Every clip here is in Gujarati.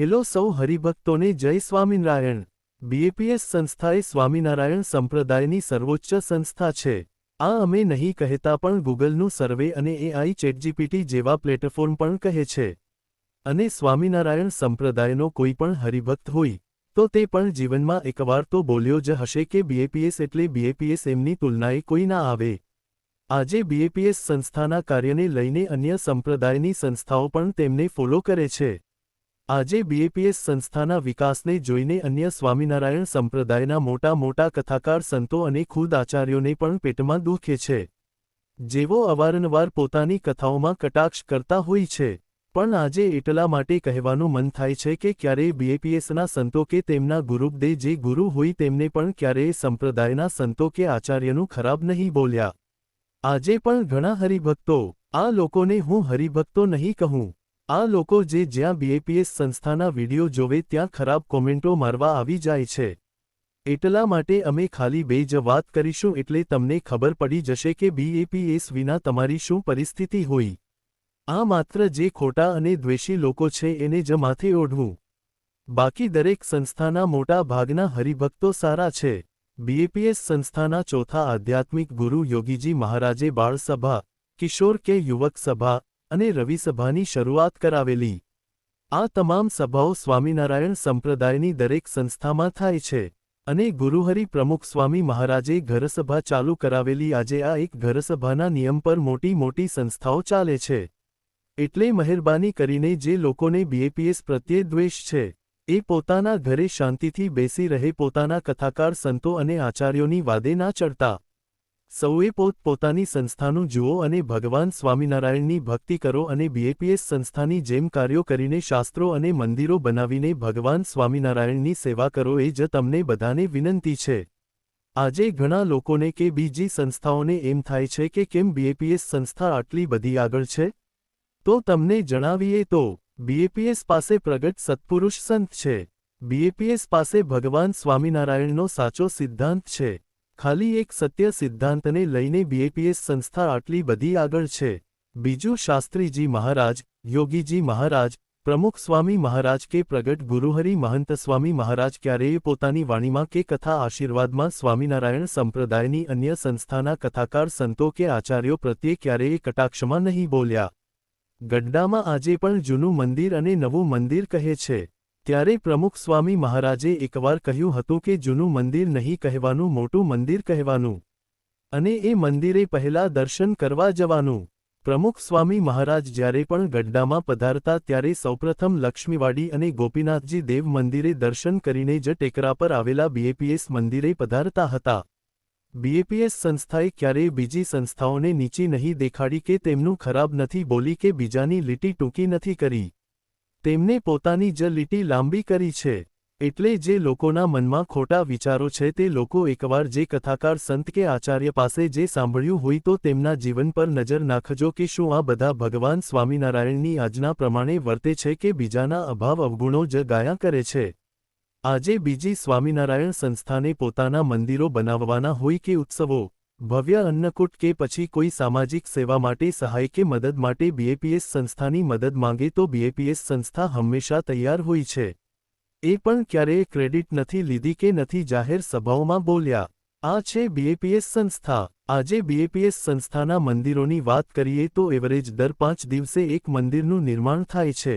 હેલો સૌ હરિભક્તોને જય સ્વામિનારાયણ. બીએપીએસ સંસ્થા એ સ્વામિનારાયણ સંપ્રદાયની સર્વોચ્ચ સંસ્થા છે. આ અમે નહીં કહેતા પણ ગૂગલનું સર્વે અને એઆઈ ચેટજીપીટી જેવા પ્લેટફોર્મ પણ કહે છે. અને સ્વામિનારાયણ સંપ્રદાયનો કોઈ પણ હરિભક્ત હોય, તો તે પણ જીવનમાં એકવાર તો બોલ્યો જ હશે કે બીએપીએસ એટલે બીએપીએસ એમની તુલનાએ કોઈ ના આવે. આજે બીએપીએસ સંસ્થાના કાર્યને લઈને અન્ય સંપ્રદાયની સંસ્થાઓ પણ તેમને ફોલો કરે છે. આજે બીએપીએસ સંસ્થાના વિકાસને જોઈને અન્ય સ્વામિનારાયણ સંપ્રદાયના મોટા મોટા કથાકાર સંતો અને ખુદ આચાર્યોને પણ પેટમાં દુખે છે. જેવો અવારનવાર પોતાની કથાઓમાં કટાક્ષ કરતા હોય છે, પણ આજે એટલા માટે કહેવાનું મન થાય છે કે ક્યારેય બીએપીએસના સંતો કે તેમના ગુરુપદે જે ગુરુ હોય તેમને પણ ક્યારેય સંપ્રદાયના સંતો કે આચાર્યનું ખરાબ નહીં બોલ્યા. આજે પણ ઘણા હરિભક્તો, આ લોકોને હું હરિભક્તો નહીં કહું. આ લોકો જે જ્યાં બીએપીએસ સંસ્થાના વીડિયો જોવે ત્યાં ખરાબ કોમેન્ટો મારવા આવી જાય છે. એટલા માટે અમે ખાલી બે જ વાત કરીશું એટલે તમને ખબર પડી જશે કે બીએપીએસ વિના તમારી શું પરિસ્થિતિ હોય. આ માત્ર જે ખોટા અને દ્વેષી લોકો છે એને જ માથે ઓઢવું. બાકી દરેક સંસ્થાના મોટા ભાગના હરિભક્તો સારા છે. બીએપીએસ સંસ્થાના ચોથા આધ્યાત્મિક ગુરુ યોગીજી મહારાજે બાળસભા, કિશોર કે યુવક સભા અને રવિસભાની શરૂઆત કરાવેલી. આ તમામ સભાઓ સ્વામિનારાયણ સંપ્રદાયની દરેક સંસ્થામાં થાય છે અને ગુરુહરિ પ્રમુખ સ્વામી મહારાજે ઘરસભા ચાલુ કરાવેલી. આજે આ એક ઘરસભાના નિયમ પર મોટી મોટી સંસ્થાઓ ચાલે છે. એટલે મહેરબાની કરીને જે લોકોને બીએપીએસ પ્રત્યે દ્વેષ છે, એ પોતાના ઘરે શાંતિથી બેસી રહે, પોતાના કથાકાર સંતો અને આચાર્યોની વાદે ના ચડતા. સૌએ પોત પોતાની સંસ્થાનું જુઓ અને ભગવાન સ્વામિનારાયણની ભક્તિ કરો અને બીએપીએસ સંસ્થાની જેમ કાર્યો કરીને શાસ્ત્રો અને મંદિરો બનાવીને ભગવાન સ્વામિનારાયણની સેવા કરો એ જ તમને બધાને વિનંતી છે. આજે ઘણા લોકોને કે બીજી સંસ્થાઓને એમ થાય છે કે કેમ બીએપીએસ સંસ્થા આટલી બધી આગળ છે? તો તમને જણાવીએ તો બીએપીએસ પાસે પ્રગટ સત્પુરુષ સંત છે. બીએપીએસ પાસે ભગવાન સ્વામિનારાયણનો સાચો સિદ્ધાંત છે. ખાલી એક સત્ય સિદ્ધાંતને લઈને બીએપીએસ સંસ્થા આટલી બધી આગળ છે. બીજું શાસ્ત્રીજી મહારાજ, યોગીજી મહારાજ, પ્રમુખ સ્વામી મહારાજ કે પ્રગટ ગુરુહરિ મહંત સ્વામી મહારાજ ક્યારેય પોતાની વાણીમાં કે કથા આશીર્વાદમાં સ્વામિનારાયણ સંપ્રદાયની અન્ય સંસ્થાના કથાકાર સંતો કે આચાર્યો પ્રત્યે ક્યારેય કટાક્ષમાં નહીં બોલ્યા. ગડ્ડામાં આજે પણ જૂનું મંદિર અને નવું મંદિર કહે છે. ત્યારે પ્રમુખ સ્વામી મહારાજે એકવાર કહ્યું હતું કે જૂનું મંદિર નહીં કહેવાનું, મોટું મંદિર કહેવાનું. અને એ મંદિરે પહેલા દર્શન કરવા જવાનું. પ્રમુખ સ્વામી મહારાજ જ્યારે પણ ગઢડામાં પધારતા ત્યારે સૌપ્રથમ લક્ષ્મીવાડી અને ગોપીનાથજી દેવ મંદિરે દર્શન કરીને જ ટેકરા પર આવેલા બીએપીએસ મંદિરે પધારતા હતા. બીએપીએસ સંસ્થાએ ક્યારેય બીજી સંસ્થાઓને નીચી નહીં દેખાડી કે તેમનું ખરાબ નથી બોલી કે બીજાની લીટી ટૂંકી નથી કરી. તેમને પોતાની જ લીટી લાંબી કરી છે. એટલે જે લોકોના મનમાં ખોટા વિચારો છે તે લોકો એકવાર જે કથાકાર સંત કે આચાર્ય પાસે જે સાંભળ્યું હોય તો તેમના જીવન પર નજર નાખજો કે શું આ બધા ભગવાન સ્વામિનારાયણની આજના પ્રમાણે વર્તે છે કે બીજાના અભાવ અવગુણો જ ગાયા કરે છે. આજે બીજી સ્વામિનારાયણ સંસ્થાને પોતાના મંદિરો બનાવવાના હોય કે ઉત્સવો ભવ્ય અન્નકૂટ કે પછી કોઈ સામાજિક સેવા માટે સહાય કે મદદ માટે બીએપીએસ સંસ્થાની મદદ માંગે તો બીએપીએસ સંસ્થા હંમેશા તૈયાર હોય છે. એ પણ ક્યારેય ક્રેડિટ નથી લીધી કે નથી જાહેર સભાઓમાં બોલ્યા. આ છે બીએપીએસ સંસ્થા. આજે બીએપીએસ સંસ્થાના મંદિરોની વાત કરીએ તો એવરેજ દર પાંચ દિવસે એક મંદિરનું નિર્માણ થાય છે.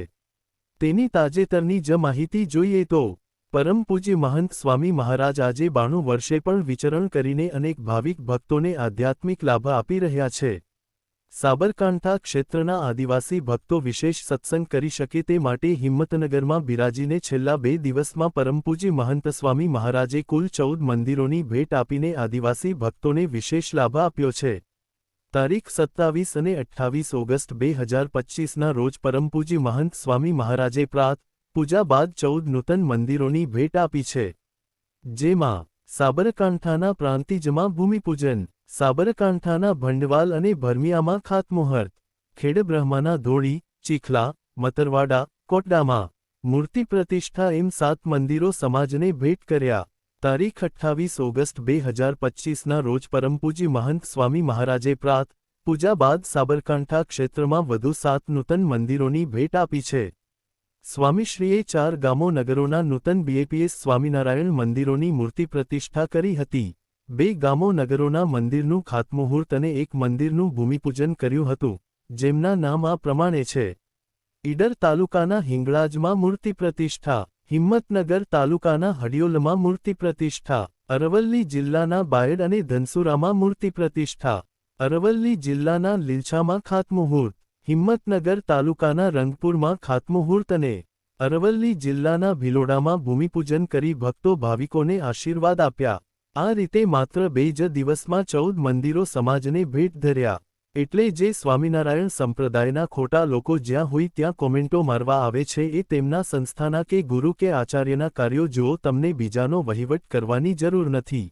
તેની તાજેતરની જ માહિતી જોઈએ તો પરમ પૂજ્ય મહંત સ્વામી મહારાજ આજે બાણું વર્ષે પણ વિચરણ કરીને અનેક ભાવિક ભક્તોને આધ્યાત્મિક લાભ આપી રહ્યા છે. સાબરકાંઠા ક્ષેત્રના આદિવાસી ભક્તો વિશેષ સત્સંગ કરી શકે તે માટે હિંમતનગરમાં બિરાજીને છેલ્લા બે દિવસમાં પરમપૂજ્ય મહંત સ્વામી મહારાજે કુલ ચૌદ મંદિરોની ભેટ આપીને આદિવાસી ભક્તોને વિશેષ લાભ આપ્યો છે. તારીખ સત્તાવીસ અને અઠ્ઠાવીસ ઓગસ્ટ બે હજાર પચ્ચીસના રોજ પરમપૂજ્ય મહંત સ્વામી મહારાજે પ્રાત પૂજા બાદ ચૌદ નૂતન મંદિરોની ભેટ આપી છે. જેમાં સાબરકાંઠાના પ્રાંતિજમાં ભૂમિપૂજન, સાબરકાંઠાના ભંડવાલ અને ભરમિયામાં ખાતમુહૂર્ત, ખેડબ્રહ્માના ધોળી, ચીખલા, મતરવાડા, કોટડામાં મૂર્તિ પ્રતિષ્ઠા એમ સાત મંદિરો સમાજને ભેટ કર્યા. તારીખ અઠ્ઠાવીસ ઓગસ્ટ બે હજાર પચ્ચીસના રોજ પરમપૂજી મહંત સ્વામી મહારાજે પ્રાત પૂજા બાદ સાબરકાંઠા ક્ષેત્રમાં વધુ સાત નૂતન મંદિરોની ભેટ આપી છે. સ્વામીશ્રીએ ચાર ગામો નગરોના નૂતન બીએપીએસ સ્વામિનારાયણ મંદિરોની મૂર્તિ પ્રતિષ્ઠા કરી હતી. બે ગામો નગરોના મંદિરનું ખાતમુહૂર્ત અને એક મંદિરનું ભૂમિપૂજન કર્યું હતું, જેમના નામ આ પ્રમાણે છે. ઈડર તાલુકાના હિંગળાજમાં મૂર્તિ પ્રતિષ્ઠા, હિંમતનગર તાલુકાના હડિયોલમાં મૂર્તિ પ્રતિષ્ઠા, અરવલ્લી જિલ્લાના બાયડ અને ધનસુરામાં મૂર્તિ પ્રતિષ્ઠા, અરવલ્લી જિલ્લાના લીલછામાં ખાતમુહૂર્ત. હિંમતનગર તાલુકાના રંગપુરમાં ખાતમુહૂર્ત અને અરવલ્લી જિલ્લાના ભિલોડામાં ભૂમિપૂજન કરી ભક્તો ભાવિકોને આશીર્વાદ આપ્યા. આ રીતે માત્ર બે જ દિવસમાં ચૌદ મંદિરો સમાજને ભેટ ધર્યા. એટલે જે સ્વામિનારાયણ સંપ્રદાયના ખોટા લોકો જ્યાં હોય ત્યાં કોમેન્ટો મારવા આવે છે એ તેમના સંસ્થાના કે ગુરુ કે આચાર્યના કાર્યો જુઓ તમને બીજાનો વહીવટ કરવાની જરૂર નથી.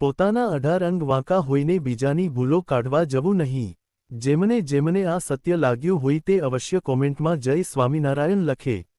પોતાના અઢાર અંગ વાંકા હોઈને બીજાની ભૂલો કાઢવા જવું નહીં. જેમને જેમને આ સત્ય લાગ્યું હોય તે અવશ્ય કોમેન્ટમાં જય સ્વામિનારાયણ લખે.